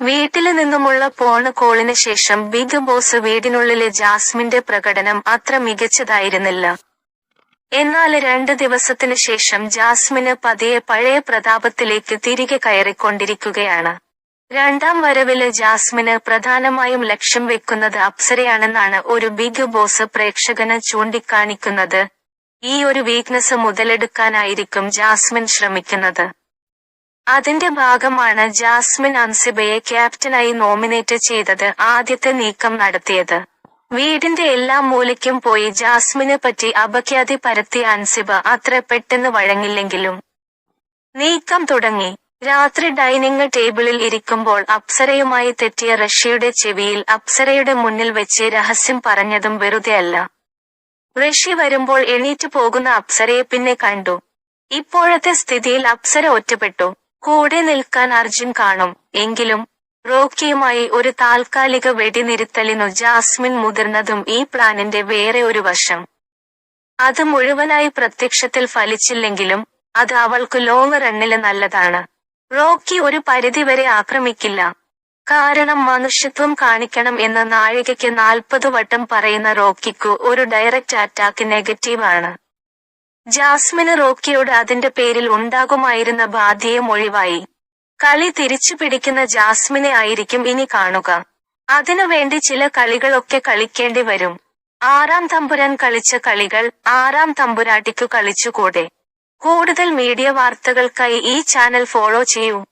വീട്ടിൽ നിന്നുമുള്ള ഫോണ് കോളിന് ശേഷം ബിഗ് ബോസ് വീടിനുള്ളിലെ ജാസ്മിന്റെ പ്രകടനം അത്ര മികച്ചതായിരുന്നില്ല. എന്നാൽ രണ്ട് ദിവസത്തിനു ശേഷം ജാസ്മിന് പതിയെ പഴയ പ്രതാപത്തിലേക്ക് തിരികെ കയറിക്കൊണ്ടിരിക്കുകയാണ്. രണ്ടാം വരവിൽ ജാസ്മിന് പ്രധാനമായും ലക്ഷ്യം വെക്കുന്നത് അപ്സരയാണെന്നാണ് ഒരു ബിഗ് ബോസ് പ്രേക്ഷകന് ചൂണ്ടിക്കാണിക്കുന്നത്. ഈ ഒരു വീക്ക്നെസ് മുതലെടുക്കാനായിരിക്കും ജാസ്മിൻ ശ്രമിക്കുന്നത്. അതിന്റെ ഭാഗമാണ് ജാസ്മിൻ അൻസിബയെ ക്യാപ്റ്റനായി നോമിനേറ്റ് ചെയ്തത് ആദ്യത്തെ നീക്കം നടത്തിയത്. വീടിന്റെ എല്ലാ മൂലയ്ക്കും പോയി ജാസ്മിനെ പറ്റി അപഖ്യാതി പരത്തിയ അൻസിബ അത്ര പെട്ടെന്ന് വഴങ്ങില്ലെങ്കിലും. നീക്കം തുടങ്ങി. രാത്രി ഡൈനിങ് ടേബിളിൽ ഇരിക്കുമ്പോൾ അപ്സരയുമായി തെറ്റിയ റഷ്യയുടെ ചെവിയിൽ അപ്സരയുടെ മുന്നിൽ വെച്ച് രഹസ്യം പറഞ്ഞതും വെറുതെയല്ല. റഷ്യ വരുമ്പോൾ എണീറ്റു പോകുന്ന അപ്സരയെ പിന്നെ കണ്ടു. ഇപ്പോഴത്തെ സ്ഥിതിയിൽ അപ്സര ഒറ്റപ്പെട്ടു. കൂടെ നിൽക്കാൻ അർജുൻ കാണും. എങ്കിലും റോക്കിയുമായി ഒരു താൽക്കാലിക വെടിനിരുത്തലിനു ജാസ്മിൻ മുതിർന്നതും ഈ പ്ലാനിന്റെ വേറെ ഒരു വശം. അത് മുഴുവനായി പ്രത്യക്ഷത്തിൽ ഫലിച്ചില്ലെങ്കിലും അത് അവൾക്ക് ലോങ് റണ്ണിൽ നല്ലതാണ്. റോക്കി ഒരു പരിധിവരെ ആക്രമിക്കില്ല. കാരണം മനുഷ്യത്വം കാണിക്കണം എന്ന് നാഴികയ്ക്ക് നാൽപ്പത് വട്ടം പറയുന്ന റോക്കിക്കു ഒരു ഡയറക്റ്റ് അറ്റാക്ക് നെഗറ്റീവാണ് ജാസ്മിന് റോക്കിയോട് അതിന്റെ പേരിൽ ഉണ്ടാകുമായിരുന്ന ബാധ്യയും ഒഴിവായി കളി തിരിച്ചു പിടിക്കുന്ന ജാസ്മിനെ ആയിരിക്കും ഇനി കാണുക. അതിനുവേണ്ടി ചില കളികളൊക്കെ കളിക്കേണ്ടി വരും. ആറാം തമ്പുരാൻ കളിച്ച കളികൾ ആറാം തമ്പുരാട്ടിക്കു കളിച്ചുകൂടെ. കൂടുതൽ മീഡിയ വാർത്തകൾക്കായി ഈ ചാനൽ ഫോളോ ചെയ്യൂ.